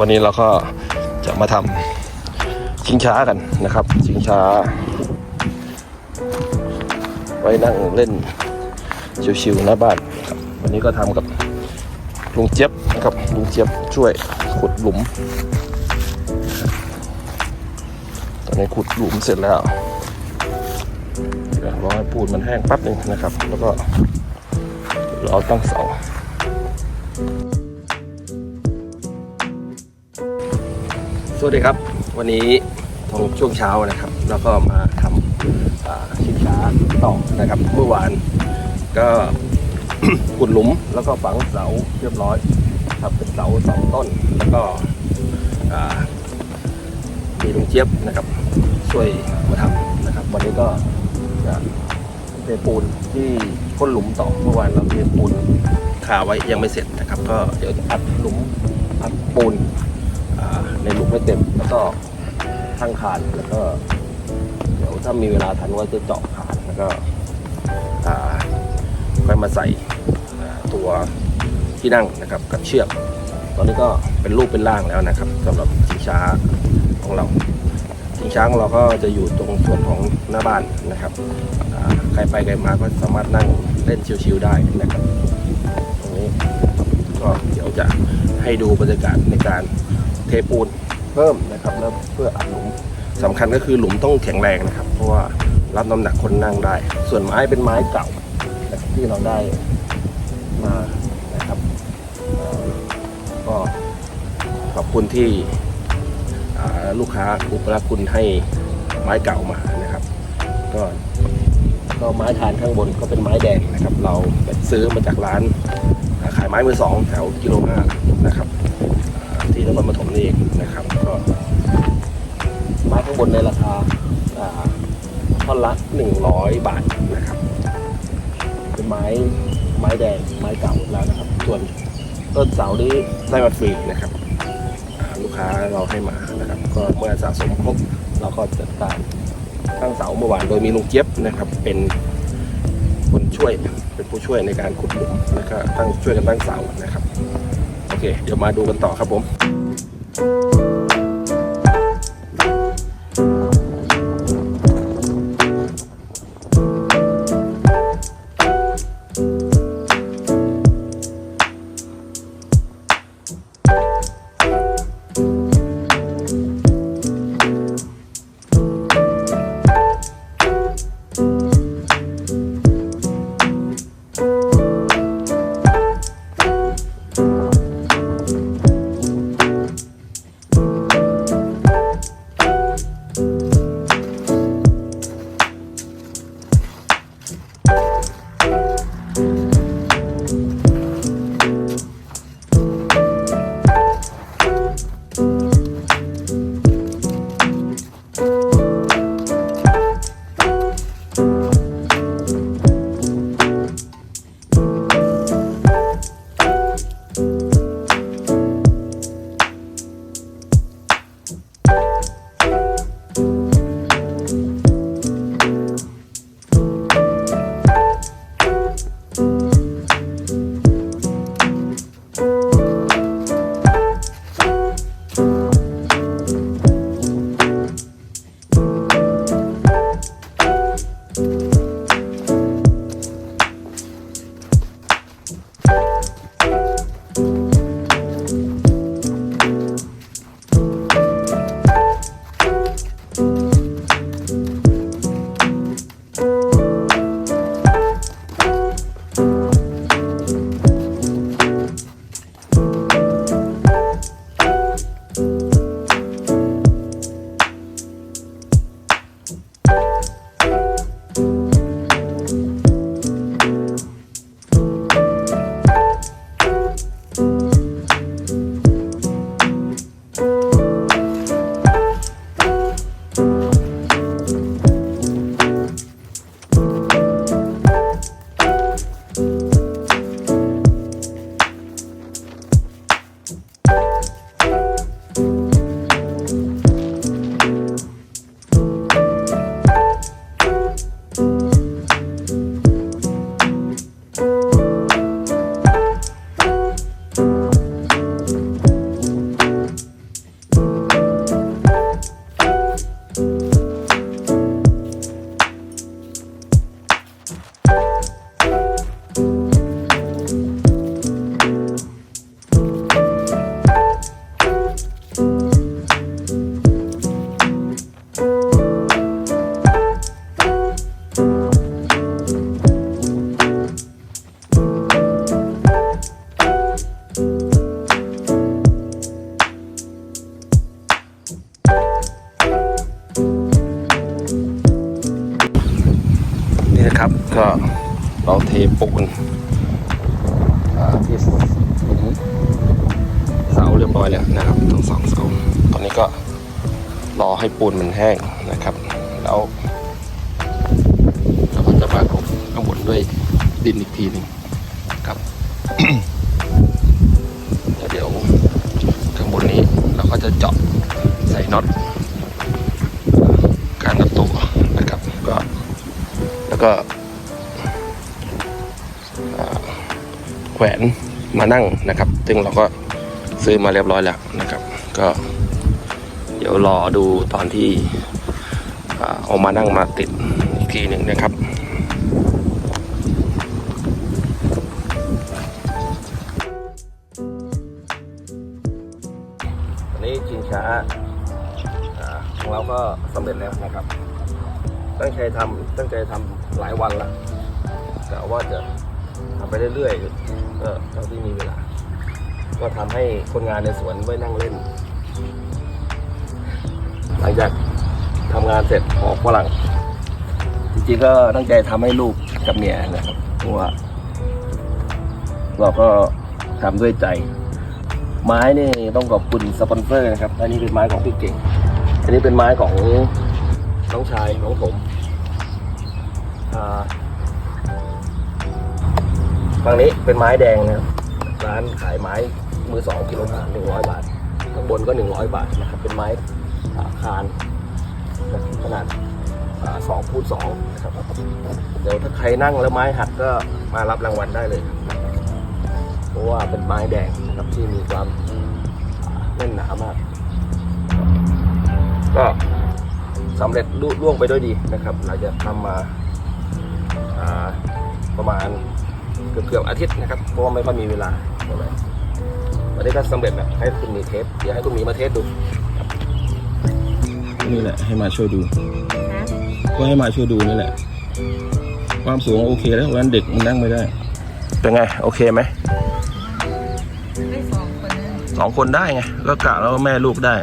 วันนี้เราก็จะมาทำชิงช้ากันนะครับ ชิงช้า ไว้นั่งเล่นชิวๆหน้าบ้านครับวันนี้ก็ทำกับลุงเจี๊ยบนะครับลุงเจี๊ยบช่วยขุดหลุม ตอนนี้ขุดหลุมเสร็จแล้วเดี๋ยวรอให้ปูนมันแห้งแป๊บหนึ่งนะครับ แล้วก็เราตั้งเสา สวัสดีครับ วันนี้ตอนช่วงเช้านะครับ แล้วก็มาทำชิงช้าต่อนะครับ เมื่อวานก็ขุดหลุมแล้วก็ฝังเสาเรียบร้อยครับเป็นเสาสองต้น แล้วก็มีลุงเจี๊ยบนะครับ ช่วยมาทำนะครับ วันนี้ก็จะเทปูนที่ก้นหลุมต่อเมื่อวานเราเทปูนคาไว้ยังไม่เสร็จนะครับ ก็เดี๋ยวอัดหลุมอัดปูน ในหลุมให้เต็มแล้วก็ทั้งคานแล้วก็เดี๋ยวถ้ามีเวลาทันว่าจะเจาะคานแล้วก็อ่าค่อยมาใส่อ่าตัวที่นั่งนะครับกับเชือก ตอนนี้ก็เป็นรูปเป็นร่างแล้วนะครับสำหรับชิงช้าของเราชิงช้าของเราก็จะอยู่ตรงส่วนของหน้าบ้านนะครับอ่าใครไปใครมาก็สามารถนั่งเล่นชิวๆได้นะครับตรงนี้ก็เดี๋ยวจะให้ดูบรรยากาศในการ เทปูนเพิ่มนะครับแล้วเพื่ออัดหลุมสำคัญก็คือหลุมต้องแข็งแรงนะครับ เพราะว่ารับน้ำหนักคนนั่งได้ ส่วนไม้เป็นไม้เก่าที่เราได้มานะครับก็ขอบคุณที่ลูกค้าอุปการคุณให้ไม้เก่ามานะครับ ก็ก็ไม้ฐานข้างบนก็เป็นไม้แดงนะครับ เราซื้อมาจากร้านขายไม้มือสองแถวกิโลห้านะครับ นครปฐมนี่เองนะครับ ก็ไม้ข้างบนในราคาอ่าท่อนละ 100 บาทนะครับ เป็นไม้ไม้แดงไม้เก่าแล้วนะครับ ส่วนต้นเสานี้ได้มาฟรีนะครับ ลูกค้าเราให้มานะครับ ก็เมื่อสะสมครบเราก็จัดการตั้งเสาเมื่อวานโดยมีลุงเจี๊ยบนะครับ เป็นคนช่วยเป็นผู้ช่วยในการขุดหลุมแล้วก็ตั้งช่วยกันตั้งเสานะครับ โอเค เดี๋ยวมาดูกันต่อครับผม ปูนอ่าเที่หลุมเสาเรียบร้อยแล้วนะครับทั้งสองเสาตอนนี้ก็รอให้ปูนมันแห้งนะครับ แล้วเราก็จะมากบข้างบนด้วยดินอีกทีหนึ่งครับเดี๋ยวข้างบนนี้เราก็จะเจาะใส่น็อตการนับตัวนะครับก็ แล้วก็แขวนมานั่งนะครับ ซึ่งเราก็ซื้อมาเรียบร้อยแล้วนะครับ ก็เดี๋ยวรอดูตอนที่เอามานั่งมาติดอีกทีหนึ่งนะครับวันนี้ชิงช้าของเราก็สำเร็จแล้วนะครับ ตั้งใจทำตั้งใจทำ หลายวันละกะว่าจะทำไปเรื่อยๆก็เท่าที่มีเวลา ก็ทำให้คนงานในสวนไว้นั่งเล่น หลังจากทำงานเสร็จออกฝรั่ง จริงๆก็ตั้งใจทำให้ลูกกับเมียนะครับเพราะว่าเราก็ทำด้วยใจ ไม้นี่ต้องขอบคุณสปอนเซอร์นะครับ อันนี้เป็นไม้ของพี่เก่ง อันนี้เป็นไม้ของน้องชายของผม ฝั่งนี้เป็นไม้แดงนะครับร้านขายไม้มือสองกิโลกรัมหนึ่งร้อยบาทข้างบนก็หนึ่งร้อยบาทนะครับเป็นไม้อ่าคานขนาดสองพูดสองนะครับเดี๋ยวถ้าใครนั่งแล้วไม้หักก็มารับรางวัลได้เลย เพราะว่าเป็นไม้แดงนะครับที่มีความแน่นหนามาก ก็สำเร็จลุล่วงไปด้วยดีนะครับหลังจากทำมา ประมาณเกือบเกือบๆอาทิตย์นะครับ เพราะว่าไม่ค่อยมีเวลาเท่าไหร่วันนี้ก็สำเร็จแบบให้คุณมีเทปเดี๋ยวให้คุณหมีมาเทสดูนี่แหละให้มาช่วยดูนะก็ให้มาช่วยดูนี่แหละ ความสูงโอเคแล้วงั้นเด็กมันนั่งไม่ได้ เป็นไง โอเคไหมได้สองคนนะสองคนได้ไงก็กะแล้วแม่ลูกได้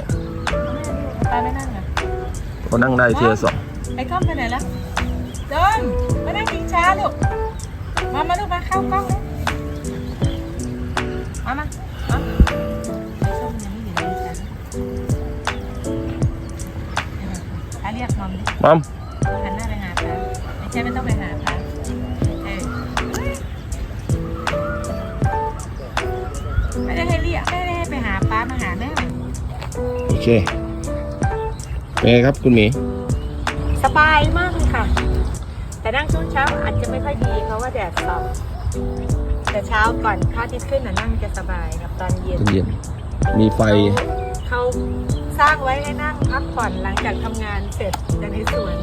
ตาไม่นั่งเหรอก็นั่งได้ทีละสองไอ้กล้องไปไหนแล้วจนมานั่งกินช้าลูก มามาลูกมาเข้ากล้องมามามาป้าเรียกมอมดิมัมหันหน้าไปหาพระไม่ใช่ไม่ต้องไปหาพระเออไม่ได้ให้เรียกไม่ได้ให้ไปหาป้ามาหาแม่โอเคเป็นไงครับคุณหมี ช่วงเช้าอาจจะไม่ค่อยดีเพราะว่าแดดส่องแต่เช้าก่อนพระอาทิตย์ขึ้นน่ะนั่งจะสบายกับตอนเย็นตอนเย็นมีไฟ เขาสร้างไว้ให้นั่งพักผ่อนหลังจากทำงานเสร็จจากในสวน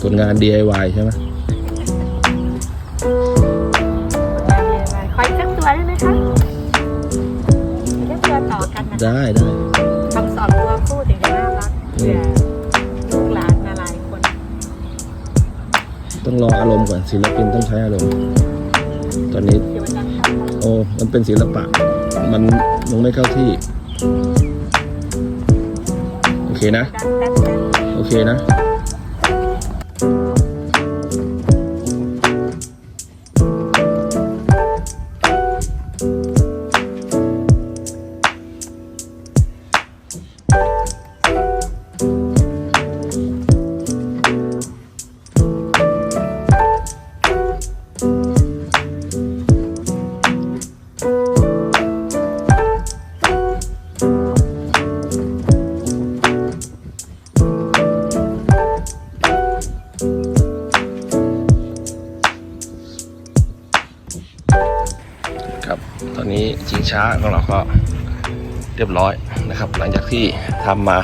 ส่วนงาน DIY ใช่ไหมคอยสักตัวได้ไหมคะเลือกตัวต่อกันนะ ได้ได้ รออารมณ์ก่อนศิลปินต้องใช้อารมณ์ ตอนนี้ โอ้มันเป็นศิลปะ มันยังไม่เข้าที่ โอเคนะ โอเคนะ ครับ ตอนนี้ชิงช้าของเราก็เรียบร้อยนะครับ หลังจากที่ทำมา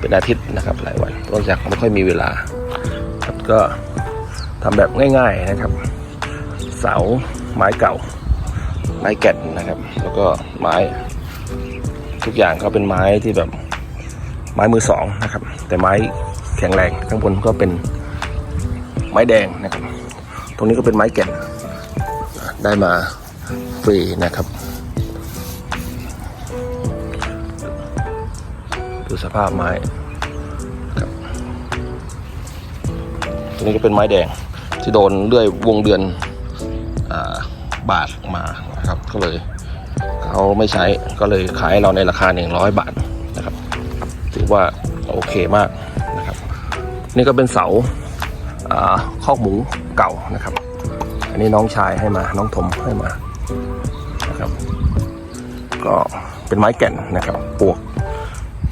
เป็นอาทิตย์นะครับหลายวันเนื่องจากไม่ค่อยมีเวลาครับก็ทำแบบง่าย ๆนะครับ เสาไม้เก่า ไม้แก่นนะครับ แล้วก็ไม้ทุกอย่างก็เป็นไม้ที่แบบไม้มือสองนะครับ แต่ไม้แข็งแรงข้างบนก็เป็นไม้แดงนะครับ ตรงนี้ก็เป็นไม้แก่น ได้มาฟรีนะครับ ดูสภาพไม้ครับตัวนี้ก็เป็นไม้แดงที่โดนเลื่อยวงเดือนอบาทมานะครับก็เลยเขาไม่ใช้ก็เลยขายเราในราคา 100 บาทนะครับ ถือว่าโอเคมากนะครับ นี่ก็เป็นเสาอาคอหมูเก่านะครับ นนี้น้องชายให้มา น้องถมให้มานะครับ ก็เป็นไม้แก่นนะครับปลวก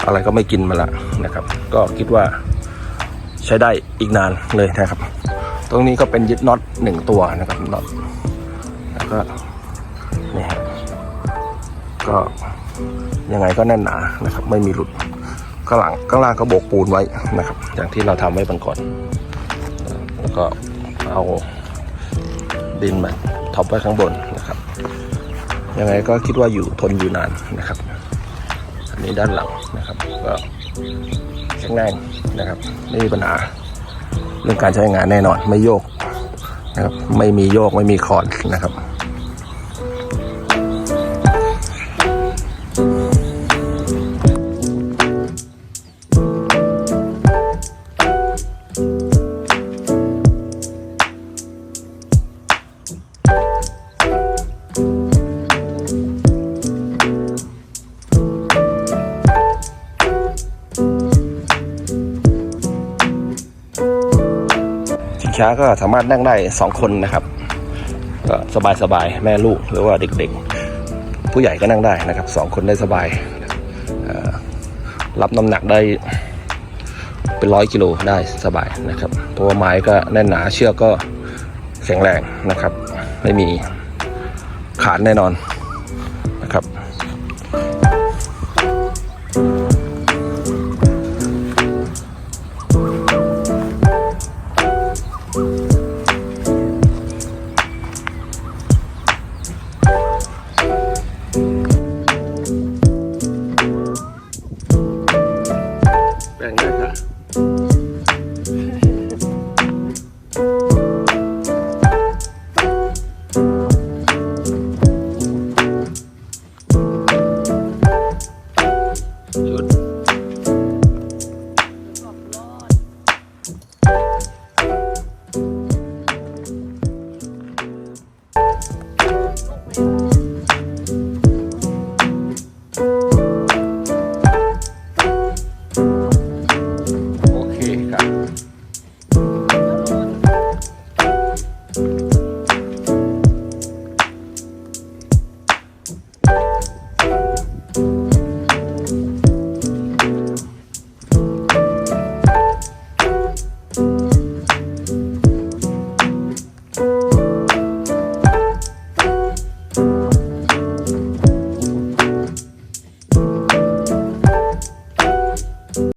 อะไรก็ไม่กินมาละนะครับ ก็คิดว่าใช้ได้อีกนานเลยนะครับ ตรงนี้ก็เป็นยึดน็อตหนึ่งตัวนะครับน็อตแล้วก็นี่ฮะก็ยังไงก็แน่นหนานะครับ ไม่มีหลุดข้างหลังข้างล่างก็โบกปูนไว้นะครับ อย่างที่เราทำไว้บันก่อน แล้วก็เอา ดินมาท็อปไว้ข้างบนนะครับยังไงก็คิดว่าอยู่ทนอยู่นานนะครับ อันนี้ด้านหลังนะครับก็แข็งแรงนะครับไม่มีปัญหาเรื่องการใช้งานแน่นอนไม่โยกนะครับไม่มีโยกไม่มีคอนนะครับ ช้าก็สามารถนั่งได้สองคนนะครับ ก็สบายสบายแม่ลูกหรือว่าเด็กๆ ผู้ใหญ่ก็นั่งได้นะครับสองคนได้สบายรับน้ำหนักได้เป็นร้อยกิโลได้สบายนะครับ ตัวไม้ก็แน่นหนาเชือกก็แข็งแรงนะครับ ไม่มีขาดแน่นอน